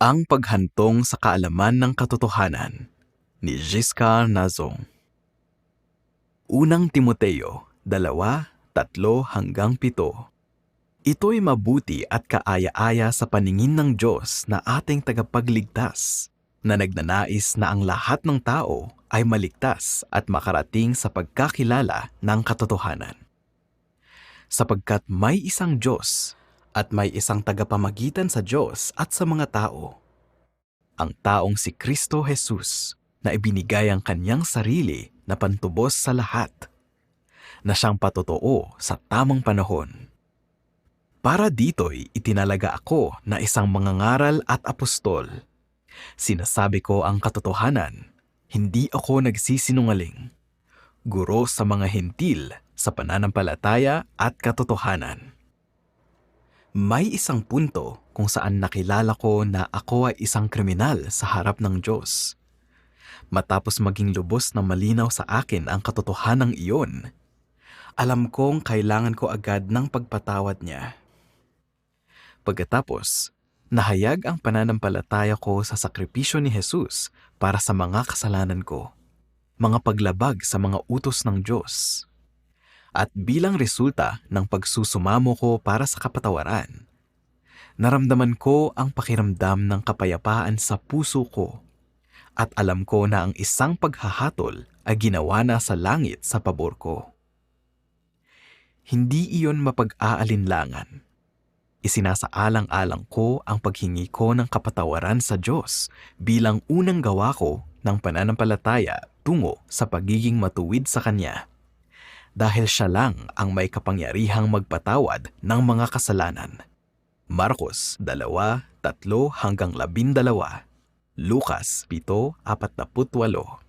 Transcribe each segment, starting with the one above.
Ang paghantong sa kaalaman ng katotohanan ni Giscard Nazong. Unang Timoteo, dalawa, tatlo hanggang pito. Ito'y mabuti at kaaya-aya sa paningin ng Diyos na ating tagapagligtas, na nagnanais na ang lahat ng tao ay maligtas at makarating sa pagkakilala ng katotohanan. Sapagkat may isang Diyos at may isang tagapamagitan sa Diyos at sa mga tao. Ang taong si Kristo Jesus na ibinigay ang kanyang sarili na pantubos sa lahat, na siyang patotoo sa tamang panahon. Para dito'y itinalaga ako na isang mangangaral at apostol. Sinasabi ko ang katotohanan, hindi ako nagsisinungaling. Guro sa mga hentil sa pananampalataya at katotohanan. May isang punto kung saan nakilala ko na ako ay isang kriminal sa harap ng Diyos. Matapos maging lubos na malinaw sa akin ang katotohanang iyon, alam kong kailangan ko agad ng pagpatawad niya. Pagkatapos, nahayag ang pananampalataya ko sa sakripisyo ni Jesus para sa mga kasalanan ko, mga paglabag sa mga utos ng Diyos. At bilang resulta ng pagsusumamo ko para sa kapatawaran, naramdaman ko ang pakiramdam ng kapayapaan sa puso ko at alam ko na ang isang paghahatol ay ginawa na sa langit sa pabor ko. Hindi iyon mapag-aalinlangan. Isinasaalang-alang ko ang paghingi ko ng kapatawaran sa Diyos bilang unang gawa ko ng pananampalataya tungo sa pagiging matuwid sa Kanya. Dahil siya lang ang may kapangyarihang magpatawad ng mga kasalanan. Marcos 2, 3 hanggang 12, Lucas 7:48.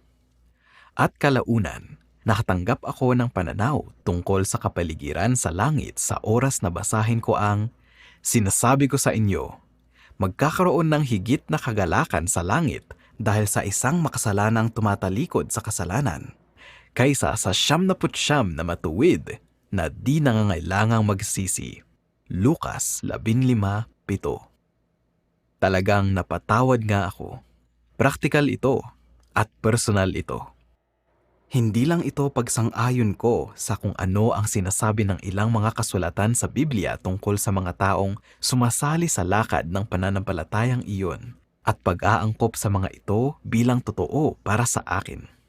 At kalaunan, nakatanggap ako ng pananaw tungkol sa kapaligiran sa langit sa oras na basahin ko ang Sinasabi ko sa inyo, magkakaroon ng higit na kagalakan sa langit dahil sa isang makasalanang tumatalikod sa kasalanan, kaysa sa siyam na putsyam na matuwid na di nangangailangang magsisi. Lucas 15:7 Talagang napatawad nga ako. Praktikal ito at personal ito. Hindi lang ito pagsang-ayon ko sa kung ano ang sinasabi ng ilang mga kasulatan sa Biblia tungkol sa mga taong sumasali sa lakad ng pananampalatayang iyon at pag-aangkop sa mga ito bilang totoo para sa akin.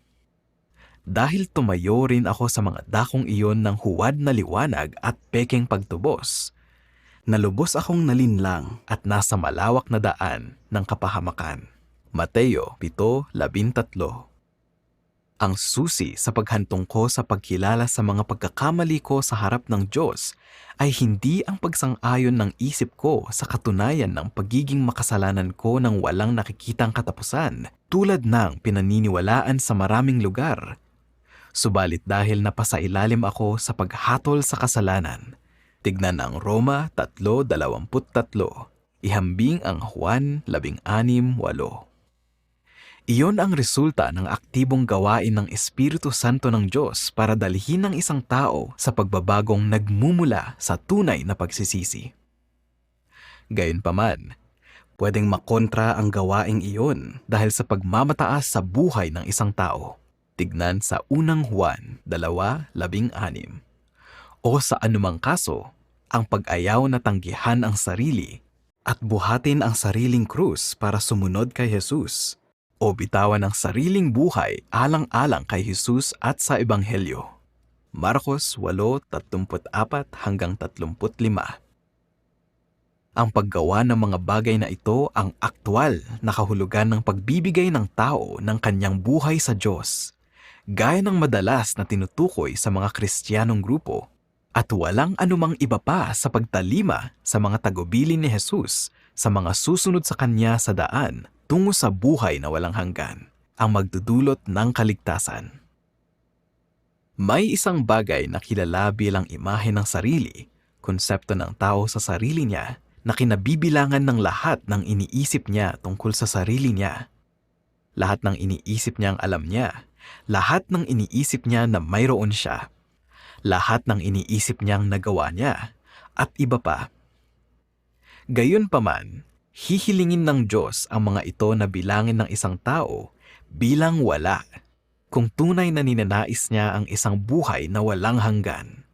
Dahil tumayo rin ako sa mga dakong iyon ng huwad na liwanag at pekeng pagtubos, nalubos akong nalinlang at nasa malawak na daan ng kapahamakan. Mateo 7:13 ang susi sa paghantong ko sa pagkilala sa mga pagkakamali ko sa harap ng Diyos ay hindi ang pagsang-ayon ng isip ko sa katunayan ng pagiging makasalanan ko ng walang nakikitang katapusan tulad ng pinaniniwalaan sa maraming lugar. Subalit dahil napasailalim ako sa paghatol sa kasalanan, tignan ang Roma 3.23, ihambing ang Juan 16.8. Iyon ang resulta ng aktibong gawain ng Espiritu Santo ng Diyos para dalhin ng isang tao sa pagbabagong nagmumula sa tunay na pagsisisi. Gayunpaman, pwedeng makontra ang gawaing iyon dahil sa pagmamataas sa buhay ng isang tao. Tignan sa unang Juan 2.16. O sa anumang kaso, ang pag-ayaw na tanggihan ang sarili at buhatin ang sariling krus para sumunod kay Jesus o bitawan ang sariling buhay alang-alang kay Jesus at sa Ebanghelyo. Marcos 8:34 hanggang 35. Ang paggawa ng mga bagay na ito ang aktwal na kahulugan ng pagbibigay ng tao ng kanyang buhay sa Diyos, gaya ng madalas na tinutukoy sa mga Kristiyanong grupo at walang anumang iba pa sa pagtalima sa mga tagubilin ni Jesus sa mga susunod sa kanya sa daan tungo sa buhay na walang hanggan, ang magdudulot ng kaligtasan. May isang bagay na kilala bilang imahe ng sarili, konsepto ng tao sa sarili niya, na kinabibilangan ng lahat ng iniisip niya tungkol sa sarili niya. Lahat ng iniisip niyang alam niya, lahat ng iniisip niya na mayroon siya, lahat ng iniisip niyang nagawa niya, at iba pa. Gayunpaman, hihilingin ng Diyos ang mga ito na bilangin ng isang tao bilang wala kung tunay na ninanais niya ang isang buhay na walang hanggan.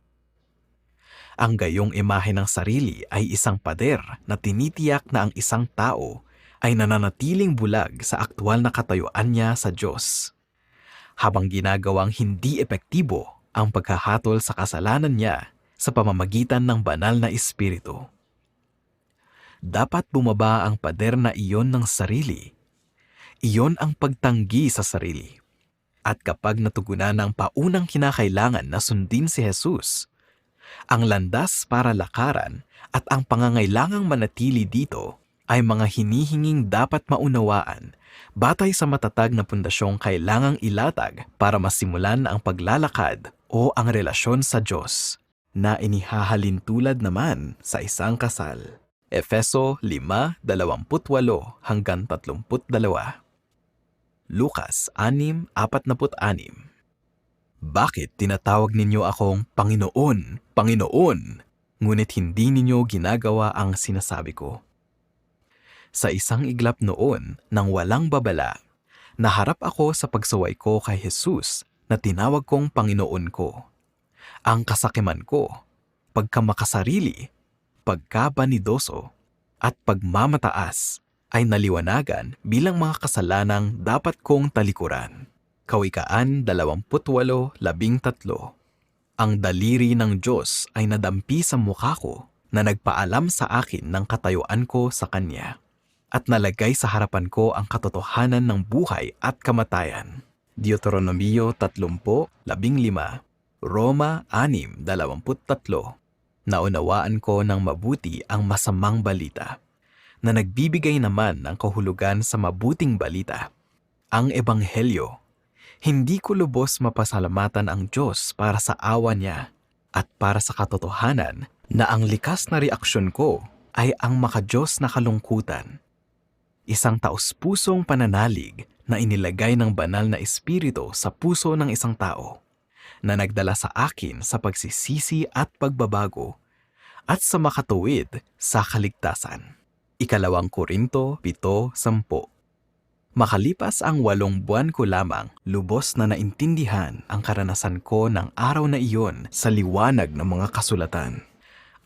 Ang gayong imahe ng sarili ay isang pader na tinitiyak na ang isang tao ay nananatiling bulag sa aktwal na katayuan niya sa Diyos. Habang ginagawang hindi epektibo ang paghahatol sa kasalanan niya sa pamamagitan ng banal na espiritu. Dapat bumaba ang pader na iyon ng sarili. Iyon ang pagtanggi sa sarili. At kapag natugunan ng paunang kinakailangan na sundin si Jesus, ang landas para lakaran at ang pangangailangang manatili dito ay mga hinihinging dapat maunawaan batay sa matatag na pundasyong kailangang ilatag para masimulan ang paglalakad o ang relasyon sa Diyos na inihahalin tulad naman sa isang kasal. Efeso 5:28 hanggang 32. Lukas 6:46 Bakit tinatawag ninyo akong Panginoon, Panginoon, ngunit hindi ninyo ginagawa ang sinasabi ko? Sa isang iglap noon nang walang babala, naharap ako sa pagsaway ko kay Jesus na tinawag kong Panginoon ko. Ang kasakiman ko, pagkamakasarili, pagkabanidoso, at pagmamataas ay naliwanagan bilang mga kasalanang dapat kong talikuran. Kawikaan 28.13 Ang daliri ng Diyos ay nadampi sa mukha ko na nagpaalam sa akin ng katayuan ko sa Kanya at nalagay sa harapan ko ang katotohanan ng buhay at kamatayan. Deuteronomio 30.15 Roma 6.23 Naunawaan ko ng mabuti ang masamang balita na nagbibigay naman ng kahulugan sa mabuting balita. Ang Ebanghelyo. Hindi ko lubos mapasalamatan ang Diyos para sa awa niya at para sa katotohanan na ang likas na reaksyon ko ay ang makadiyos na kalungkutan. Isang taus-pusong pananalig na inilagay ng banal na espiritu sa puso ng isang tao na nagdala sa akin sa pagsisisi at pagbabago at sa makatuwid sa kaligtasan. Ikalawang Korinto 7.10 Makalipas ang walong buwan ko lamang, lubos na naintindihan ang karanasan ko ng araw na iyon sa liwanag ng mga kasulatan.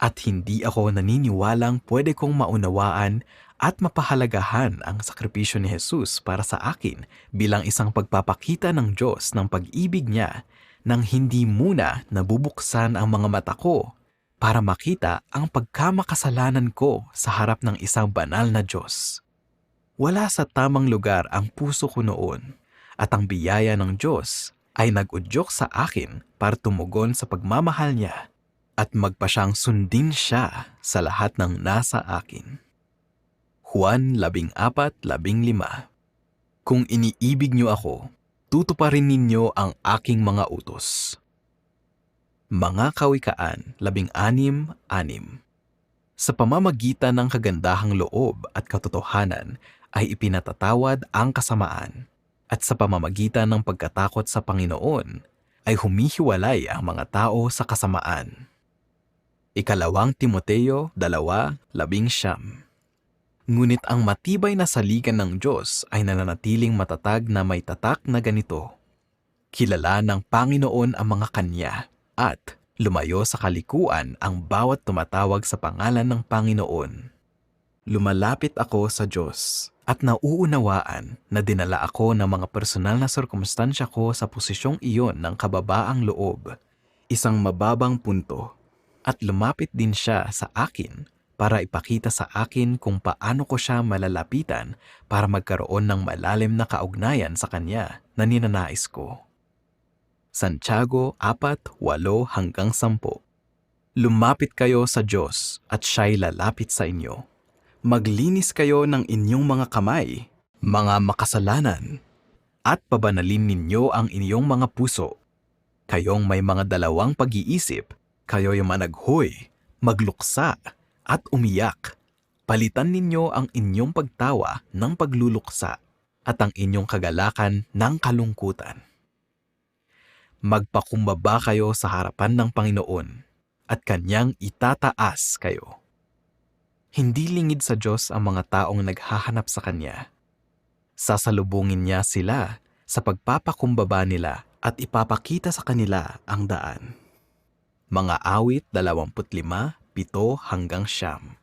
At hindi ako naniniwalang pwede kong maunawaan at mapahalagahan ang sakripisyo ni Jesus para sa akin bilang isang pagpapakita ng Diyos ng pag-ibig niya nang hindi muna nabubuksan ang mga mata ko para makita ang pagkamakasalanan ko sa harap ng isang banal na Diyos. Wala sa tamang lugar ang puso ko noon at ang biyaya ng Diyos ay nag-udyok sa akin para tumugon sa pagmamahal niya at magpa siyang sundin siya sa lahat ng nasa akin. Juan 14.15 Kung iniibig niyo ako, tutuparin ninyo ang aking mga utos. Mga Kawikaan 16.6 Sa pamamagitan ng kagandahang loob at katotohanan ay ipinatatawad ang kasamaan at sa pamamagitan ng pagkatakot sa Panginoon ay humihiwalay ang mga tao sa kasamaan. Ikalawang Timoteo 2.11 Ngunit ang matibay na saligan ng Diyos ay nananatiling matatag na may tatak na ganito. Kilala ng Panginoon ang mga kanya at lumayo sa kalikuan ang bawat tumatawag sa pangalan ng Panginoon. Lumalapit ako sa Diyos at nauunawaan na dinala ako ng mga personal na sirkumstansya ko sa posisyong iyon ng kababaang loob, isang mababang punto, at lumapit din siya sa akin para ipakita sa akin kung paano ko siya malalapitan para magkaroon ng malalim na kaugnayan sa kanya na ninanais ko. Santiago 4:8 hanggang 10 Lumapit kayo sa Diyos at siya'y lalapit sa inyo maglinis kayo ng inyong mga kamay, mga makasalanan, at pabanalin ninyo ang inyong mga puso. Kayong may mga dalawang pag-iisip, kayo'y managhoy, magluksa, at umiyak. Palitan ninyo ang inyong pagtawa ng pagluluksa at ang inyong kagalakan ng kalungkutan. Magpakumbaba kayo sa harapan ng Panginoon at kanyang itataas kayo Hindi lingid sa Diyos ang mga taong naghahanap sa Kanya. Sasalubungin niya sila sa pagpapakumbaba nila at ipapakita sa kanila ang daan. Mga awit 25, 7 hanggang siyam.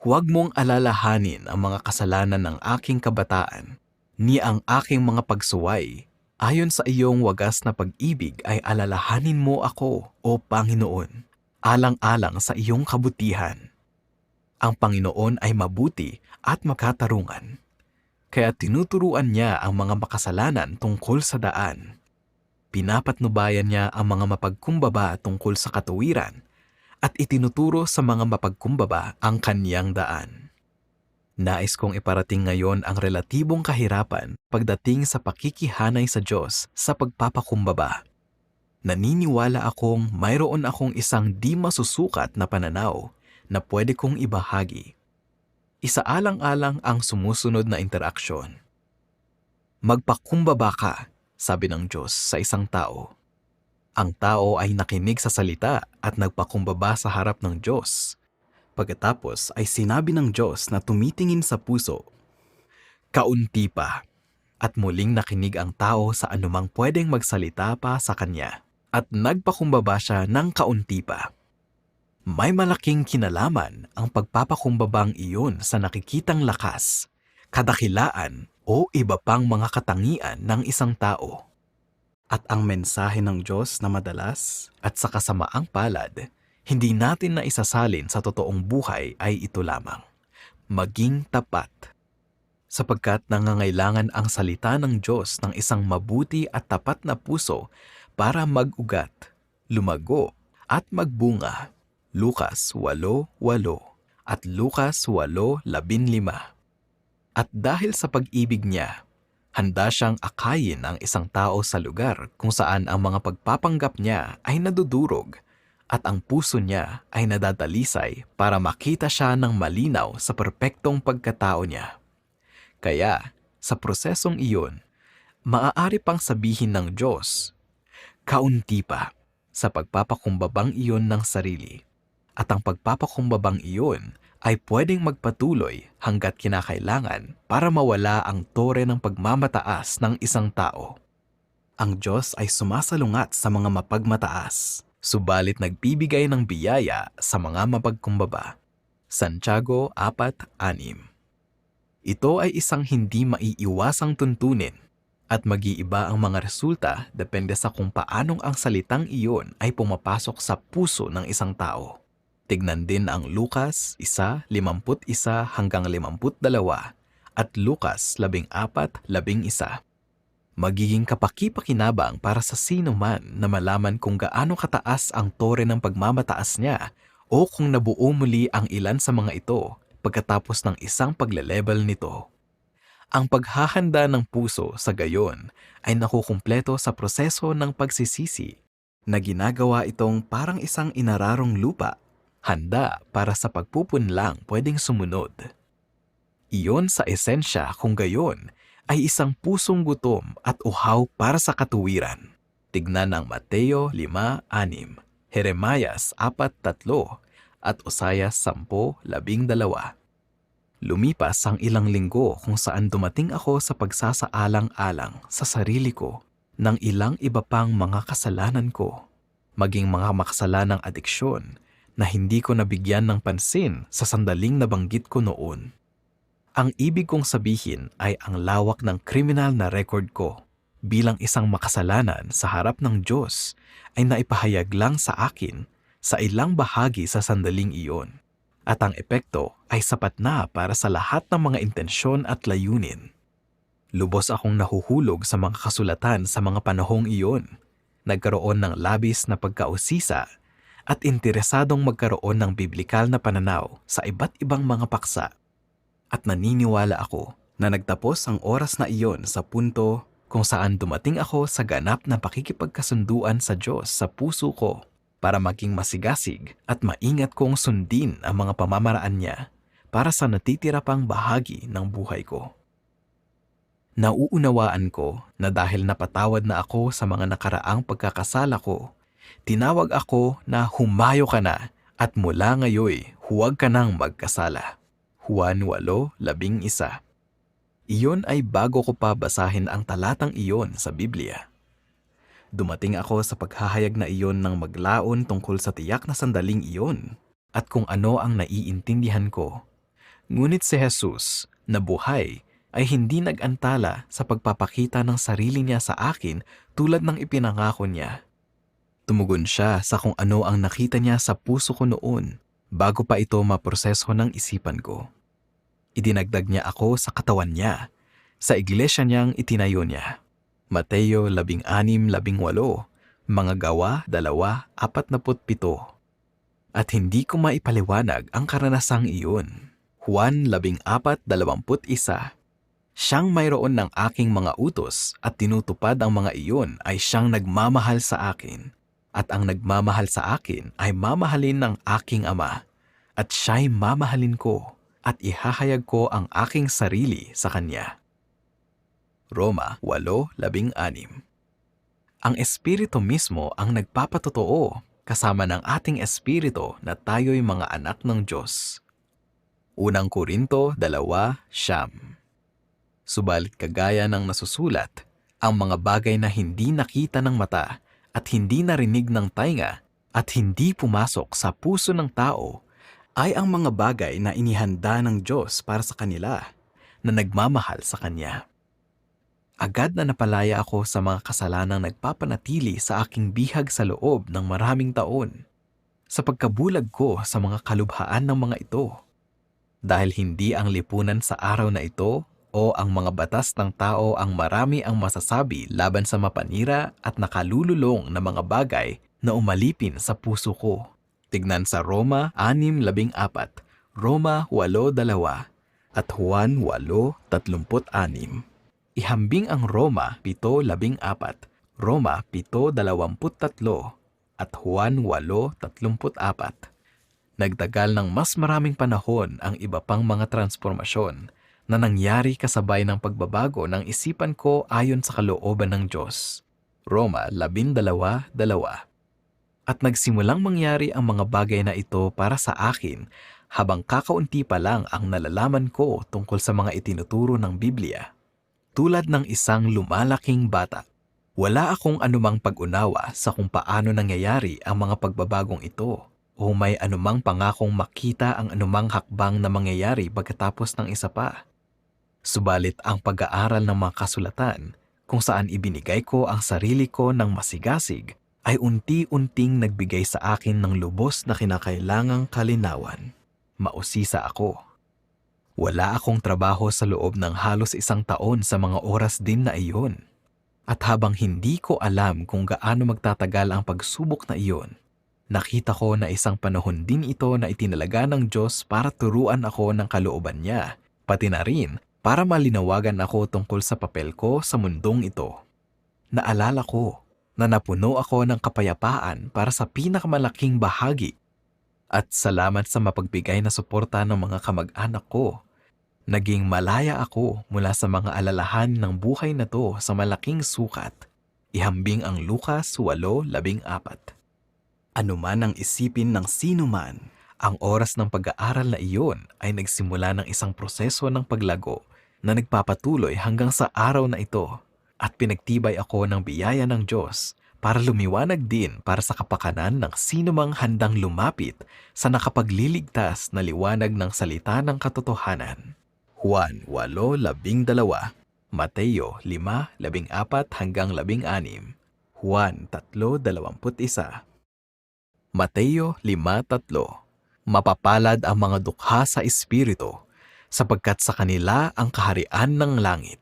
Huwag mong alalahanin ang mga kasalanan ng aking kabataan, ni ang aking mga pagsuway. Ayon sa iyong wagas na pag-ibig ay alalahanin mo ako, O Panginoon, alang-alang sa iyong kabutihan. Ang Panginoon ay mabuti at makatarungan, kaya tinuturuan niya ang mga makasalanan tungkol sa daan. Pinapatnubayan niya ang mga mapagkumbaba tungkol sa katuwiran at itinuturo sa mga mapagkumbaba ang kanyang daan. Nais kong iparating ngayon ang relatibong kahirapan pagdating sa pakikihanay sa Diyos sa pagpapakumbaba. Naniniwala akong mayroon akong isang di masusukat na pananaw na pwede kong ibahagi. Isaalang-alang ang sumusunod na interaksyon. Magpakumbaba ka, sabi ng Diyos sa isang tao. Ang tao ay nakinig sa salita at nagpakumbaba sa harap ng Diyos. Pagkatapos ay sinabi ng Diyos na tumitingin sa puso. Kaunti pa. At muling nakinig ang tao sa anumang pwedeng magsalita pa sa kanya. At nagpakumbaba siya ng kaunti pa. May malaking kinalaman ang pagpapakumbabang iyon sa nakikitang lakas, kadakilaan o iba pang mga katangian ng isang tao. At ang mensahe ng Diyos na madalas at sa kasamaang palad, hindi natin na isasalin sa totoong buhay ay ito lamang. Maging tapat. Sapagkat nangangailangan ang salita ng Diyos ng isang mabuti at tapat na puso para mag-ugat, lumago at magbunga. Lukas 8.8 at Lukas 8.15 At dahil sa pag-ibig niya, handa siyang akayin ang isang tao sa lugar kung saan ang mga pagpapanggap niya ay nadudurog at ang puso niya ay nadadalisay para makita siya ng malinaw sa perpektong pagkatao niya. Kaya, sa prosesong iyon, maaari pang sabihin ng Diyos, kaunti pa sa pagpapakumbabang iyon ng sarili. At ang pagpapakumbabang iyon ay pwedeng magpatuloy hanggat kinakailangan para mawala ang tore ng pagmamataas ng isang tao. Ang Diyos ay sumasalungat sa mga mapagmataas, subalit nagbibigay ng biyaya sa mga mapagkumbaba. Santiago 4.6 Ito ay isang hindi maiiwasang tuntunin at mag-iiba ang mga resulta depende sa kung paanong ang salitang iyon ay pumapasok sa puso ng isang tao. Tignan din ang Lukas 1:51 hanggang 52 at Lukas 14:11. Magiging kapaki-pakinabang para sa sino man na malaman kung gaano kataas ang tore ng pagmamataas niya o kung nabuo muli ang ilan sa mga ito pagkatapos ng isang pagle-level nito. Ang paghahanda ng puso sa gayon ay nakukumpleto sa proseso ng pagsisisi na ginagawa itong parang isang inararong lupa handa para sa pagpupunlang pwedeng sumunod. Iyon sa esensya kung gayon ay isang pusong gutom at uhaw para sa katuwiran. Tignan ang Mateo 5.6, Jeremias 4.3 at Osayas 10.12. Lumipas ang ilang linggo kung saan dumating ako sa pagsasaalang-alang sa sarili ko ng ilang iba pang mga kasalanan ko, maging mga makasalanang adiksyon na hindi ko nabigyan ng pansin sa sandaling nabanggit ko noon. Ang ibig kong sabihin ay ang lawak ng kriminal na record ko bilang isang makasalanan sa harap ng Diyos ay naipahayag lang sa akin sa ilang bahagi sa sandaling iyon. At ang epekto ay sapat na para sa lahat ng mga intensyon at layunin. Lubos akong nahuhulog sa mga kasulatan sa mga panahong iyon. Nagkaroon ng labis na pagkausisa at interesadong magkaroon ng biblikal na pananaw sa iba't ibang mga paksa. At naniniwala ako na nagtapos ang oras na iyon sa punto kung saan dumating ako sa ganap na pakikipagkasunduan sa Diyos sa puso ko para maging masigasig at maingat kong sundin ang mga pamamaraan niya para sa natitira pang bahagi ng buhay ko. Nauunawaan ko na dahil napatawad na ako sa mga nakaraang pagkakasala ko Tinawag ako na humayo ka na At mula ngayoy, huwag ka nang magkasala. Juan 8:11 Iyon ay bago ko pa basahin ang talatang iyon sa Biblia. Dumating ako sa paghahayag na iyon ng maglaon tungkol sa tiyak na sandaling iyon at kung ano ang naiintindihan ko. Ngunit si Jesus, na buhay, ay hindi nag-antala sa pagpapakita ng sarili niya sa akin tulad ng ipinangako niya. Tumugon siya sa kung ano ang nakita niya sa puso ko noon bago pa ito maproseso ng isipan ko. Idinagdag niya ako sa katawan niya, sa iglesia niyang itinayo niya. Mateo 16:18, mga gawa 2:47. At hindi ko maipaliwanag ang karanasang iyon. Juan 14:21 Siyang mayroon ng aking mga utos at tinutupad ang mga iyon ay siyang nagmamahal sa akin. At ang nagmamahal sa akin ay mamahalin ng aking ama. At siya'y mamahalin ko at ihahayag ko ang aking sarili sa kanya. Roma 8:16 Ang Espiritu mismo ang nagpapatotoo kasama ng ating Espiritu na tayo'y mga anak ng Diyos. Unang Korinto 2 siyam Subalit kagaya ng nasusulat, ang mga bagay na hindi nakita ng mata at hindi narinig ng tainga at hindi pumasok sa puso ng tao ay ang mga bagay na inihanda ng Diyos para sa kanila na nagmamahal sa Kanya. Agad na napalaya ako sa mga kasalanang nagpapanatili sa aking bihag sa loob ng maraming taon sa pagkabulag ko sa mga kalubhaan ng mga ito. Dahil hindi ang lipunan sa araw na ito o ang mga batas ng tao ang marami ang masasabi laban sa mapanira at nakalululong na mga bagay na umalipin sa puso ko. Tignan sa Roma 6.14, Roma 8.2 at Juan 8.36. Ihambing ang Roma 7.14, Roma 7.23 at Juan 8.34. Nagtagal ng mas maraming panahon ang iba pang mga transformasyon na nangyari kasabay ng pagbabago ng isipan ko ayon sa kalooban ng Diyos. Roma 12.2 At nagsimulang mangyari ang mga bagay na ito para sa akin habang kakaunti pa lang ang nalalaman ko tungkol sa mga itinuturo ng Biblia. Tulad ng isang lumalaking bata, wala akong anumang pag-unawa sa kung paano nangyayari ang mga pagbabagong ito o may anumang pangakong makita ang anumang hakbang na mangyayari pagkatapos ng isa pa. Subalit ang pag-aaral ng mga kasulatan kung saan ibinigay ko ang sarili ko ng masigasig ay unti-unting nagbigay sa akin ng lubos na kinakailangang kalinawan. Mausisa ako. Wala akong trabaho sa loob ng halos isang taon sa mga oras din na iyon. At habang hindi ko alam kung gaano magtatagal ang pagsubok na iyon, nakita ko na isang panahon din ito na itinalaga ng Diyos para turuan ako ng kalooban niya, pati na rin para malinawagan ako tungkol sa papel ko sa mundong ito. Naalala ko na napuno ako ng kapayapaan para sa pinakamalaking bahagi at salamat sa mapagbigay na suporta ng mga kamag-anak ko. Naging malaya ako mula sa mga alalahan ng buhay na to sa malaking sukat. Ihambing ang Lukas 8.14. Ano man ang isipin ng sino man, ang oras ng pag-aaral na iyon ay nagsimula ng isang proseso ng paglago na nagpapatuloy hanggang sa araw na ito at pinagtibay ako ng biyaya ng Diyos para lumiwanag din para sa kapakanan ng sino mang handang lumapit sa nakapagliligtas na liwanag ng salita ng katotohanan. Juan 8.12 Mateo 5.14 hanggang 16 Juan 3.21 Mateo 5.3 Mapapalad ang mga dukha sa Espiritu, sapagkat sa kanila ang kaharian ng langit.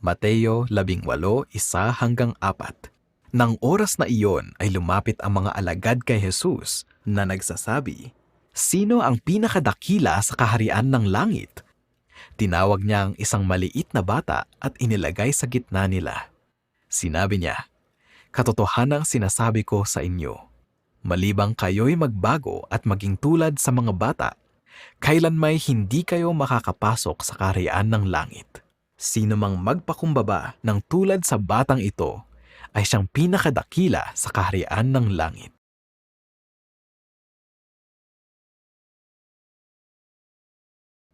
Mateo 18, isa hanggang 4 Nang oras na iyon ay lumapit ang mga alagad kay Jesus na nagsasabi, Sino ang pinakadakila sa kaharian ng langit? Tinawag niya ang isang maliit na bata at inilagay sa gitna nila. Sinabi niya, Katotohanang sinasabi ko sa inyo, Malibang kayo'y magbago at maging tulad sa mga bata, kailan may hindi kayo makakapasok sa kaharian ng langit. Sino mang magpakumbaba ng tulad sa batang ito ay siyang pinakadakila sa kaharian ng langit.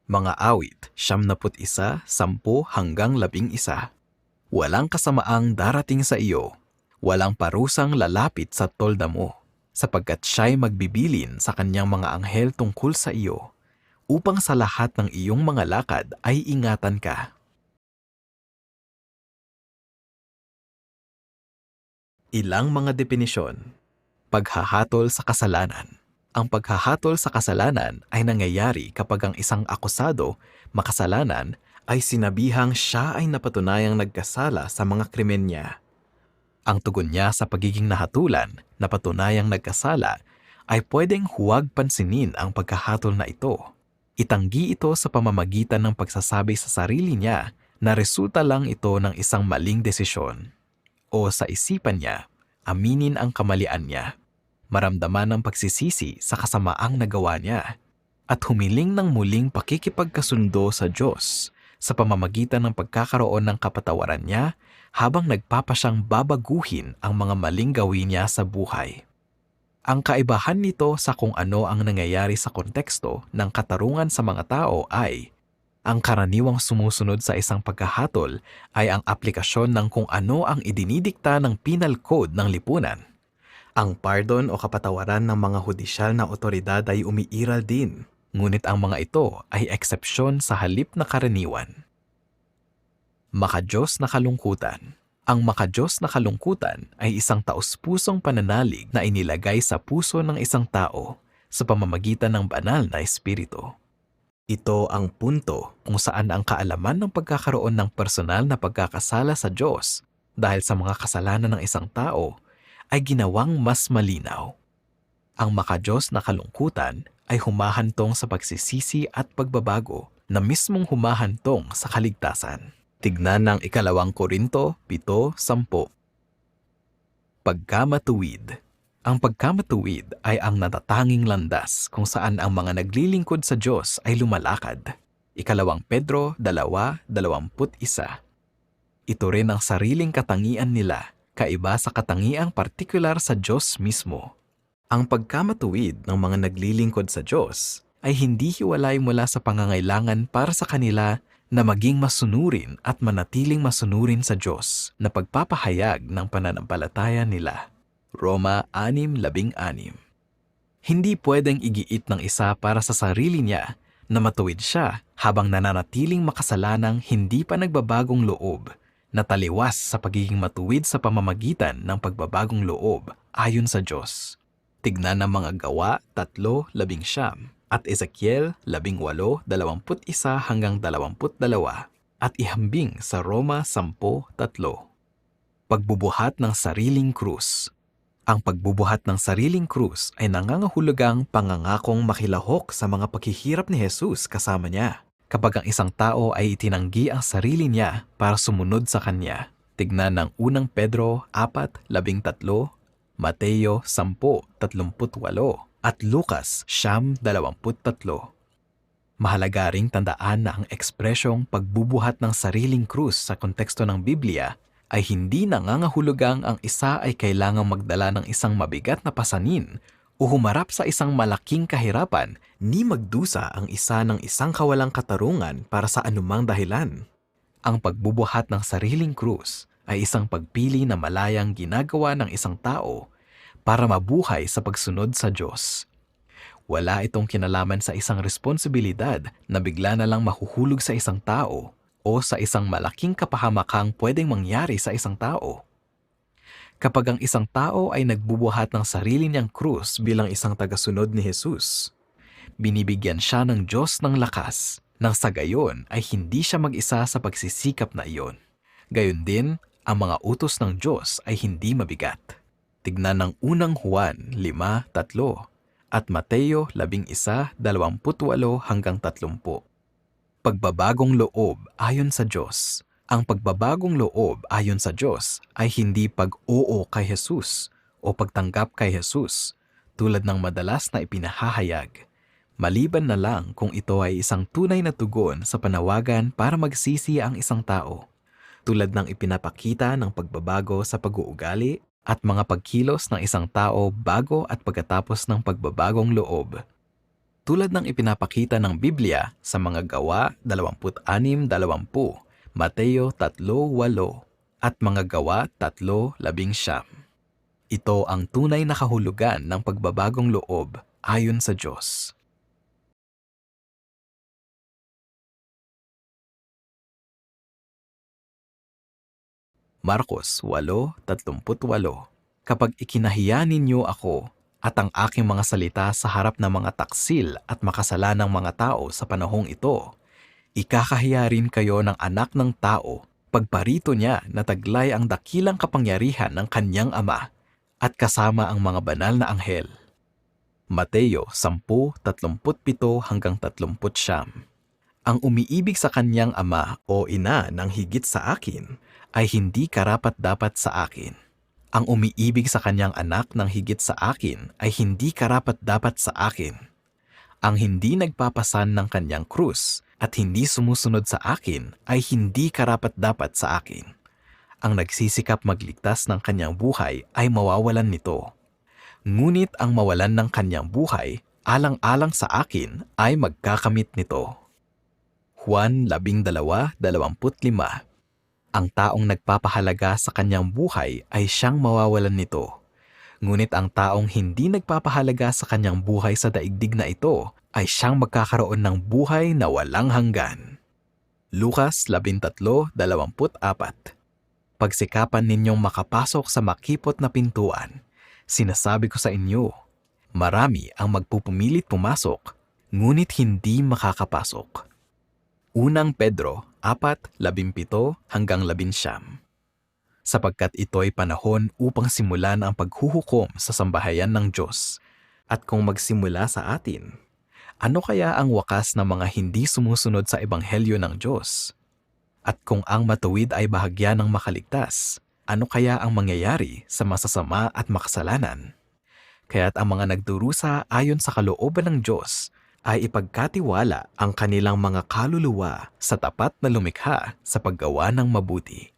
Mga awit, siyam naput isa, sampu hanggang labing isa. Walang kasamaang darating sa iyo, walang parusang lalapit sa tolda mo sapagkat siya'y magbibilin sa kanyang mga anghel tungkol sa iyo, upang sa lahat ng iyong mga lakad ay ingatan ka. Ilang mga definisyon. Paghahatol sa kasalanan. Ang paghahatol sa kasalanan ay nangyayari kapag ang isang akusado, makasalanan, ay sinabihang siya ay napatunayang nagkasala sa mga krimen niya. Ang tugon niya sa pagiging nahatulan, napatunayang nagkasala, ay pwedeng huwag pansinin ang pagkahatol na ito. Itanggi ito sa pamamagitan ng pagsasabi sa sarili niya na resulta lang ito ng isang maling desisyon. O sa isipan niya, aminin ang kamalian niya maramdaman ang pagsisisi sa kasamaang nagawa niya at humiling ng muling pakikipagkasundo sa Diyos sa pamamagitan ng pagkakaroon ng kapatawaran niya habang nagpapasyang babaguhin ang mga maling gawin niya sa buhay. Ang kaibahan nito sa kung ano ang nangyayari sa konteksto ng katarungan sa mga tao ay ang karaniwang sumusunod sa isang pagkahatol ay ang aplikasyon ng kung ano ang idinidikta ng penal code ng lipunan ang pardon o kapatawaran ng mga hudisyal na otoridad ay umiiral din, ngunit ang mga ito ay eksepsyon sa halip na karaniwan. Makajos na kalungkutan Ang makajos na kalungkutan ay isang taus-pusong pananalig na inilagay sa puso ng isang tao sa pamamagitan ng banal na espiritu. Ito ang punto kung saan ang kaalaman ng pagkakaroon ng personal na pagkakasala sa Diyos dahil sa mga kasalanan ng isang tao ay ginawang mas malinaw. Ang makajos na kalungkutan ay humahantong sa pagsisisi at pagbabago na mismong humahantong sa kaligtasan. Tignan ng ikalawang Korinto 7.10 Pagkamatuwid Ang pagkamatuwid ay ang natatanging landas kung saan ang mga naglilingkod sa Diyos ay lumalakad. Ikalawang Pedro 2.21 Ito rin ang sariling katangian nila kaiba sa katangiang partikular sa Diyos mismo. Ang pagkamatuwid ng mga naglilingkod sa Diyos ay hindi hiwalay mula sa pangangailangan para sa kanila na maging masunurin at manatiling masunurin sa Diyos na pagpapahayag ng pananampalataya nila. Roma 6.16 Hindi pwedeng igiit ng isa para sa sarili niya na matuwid siya habang nananatiling makasalanang hindi pa nagbabagong loob na taliwas sa pagiging matuwid sa pamamagitan ng pagbabagong loob ayon sa Diyos. Tignan ng mga gawa 3.11 at Ezekiel 18.21 hanggang 22 at ihambing sa Roma 10.3. Pagbubuhat ng sariling krus Ang pagbubuhat ng sariling krus ay nangangahulugang pangangakong makilahok sa mga paghihirap ni Jesus kasama niya kapag ang isang tao ay itinanggi ang sarili niya para sumunod sa kanya. Tignan ng unang Pedro 4.13, Mateo 10.38 at Lucas 9.23. Mahalaga ring tandaan na ang ekspresyong pagbubuhat ng sariling krus sa konteksto ng Biblia ay hindi nangangahulugang ang isa ay kailangang magdala ng isang mabigat na pasanin o humarap sa isang malaking kahirapan, ni magdusa ang isa ng isang kawalang katarungan para sa anumang dahilan. Ang pagbubuhat ng sariling krus ay isang pagpili na malayang ginagawa ng isang tao para mabuhay sa pagsunod sa Diyos. Wala itong kinalaman sa isang responsibilidad na bigla na lang mahuhulog sa isang tao o sa isang malaking kapahamakang pwedeng mangyari sa isang tao. Kapag ang isang tao ay nagbubuhat ng sarili niyang krus bilang isang tagasunod ni Jesus, binibigyan siya ng Diyos ng lakas nang sa gayon ay hindi siya mag-isa sa pagsisikap na iyon. Gayon din, ang mga utos ng Diyos ay hindi mabigat. Tignan ng unang Juan 5.3 at Mateo 11.28 hanggang 30. Pagbabagong loob ayon sa Diyos ang pagbabagong loob ayon sa Diyos ay hindi pag-oo kay Jesus o pagtanggap kay Jesus tulad ng madalas na ipinahahayag. Maliban na lang kung ito ay isang tunay na tugon sa panawagan para magsisi ang isang tao, tulad ng ipinapakita ng pagbabago sa pag-uugali at mga pagkilos ng isang tao bago at pagkatapos ng pagbabagong loob. tulad ng ipinapakita ng Biblia sa mga gawa 26-20, Mateo 3.8 at mga gawa 3.11. Ito ang tunay na kahulugan ng pagbabagong loob ayon sa Diyos. Marcos 8.38 Kapag ikinahiya ninyo ako at ang aking mga salita sa harap ng mga taksil at makasalanang mga tao sa panahong ito, ikakahiya rin kayo ng anak ng tao pagparito niya na taglay ang dakilang kapangyarihan ng kanyang ama at kasama ang mga banal na anghel. Mateo 10:37 hanggang 39 Ang umiibig sa kanyang ama o ina ng higit sa akin ay hindi karapat-dapat sa akin. Ang umiibig sa kanyang anak ng higit sa akin ay hindi karapat-dapat sa akin. Ang hindi nagpapasan ng kanyang krus at hindi sumusunod sa akin ay hindi karapat-dapat sa akin. Ang nagsisikap magligtas ng kanyang buhay ay mawawalan nito. Ngunit ang mawalan ng kanyang buhay, alang-alang sa akin, ay magkakamit nito. Juan 12:25 Ang taong nagpapahalaga sa kanyang buhay ay siyang mawawalan nito. Ngunit ang taong hindi nagpapahalaga sa kanyang buhay sa daigdig na ito ay siyang magkakaroon ng buhay na walang hanggan. Lukas 13:24 Pagsikapan ninyong makapasok sa makipot na pintuan. Sinasabi ko sa inyo, marami ang magpupumilit pumasok, ngunit hindi makakapasok. Unang Pedro 4:17 hanggang 11 Sapagkat ito'y panahon upang simulan ang paghuhukom sa sambahayan ng Diyos. At kung magsimula sa atin, ano kaya ang wakas ng mga hindi sumusunod sa ebanghelyo ng Diyos? At kung ang matuwid ay bahagya ng makaligtas, ano kaya ang mangyayari sa masasama at makasalanan? Kaya't ang mga nagdurusa ayon sa kalooban ng Diyos ay ipagkatiwala ang kanilang mga kaluluwa sa tapat na lumikha sa paggawa ng mabuti.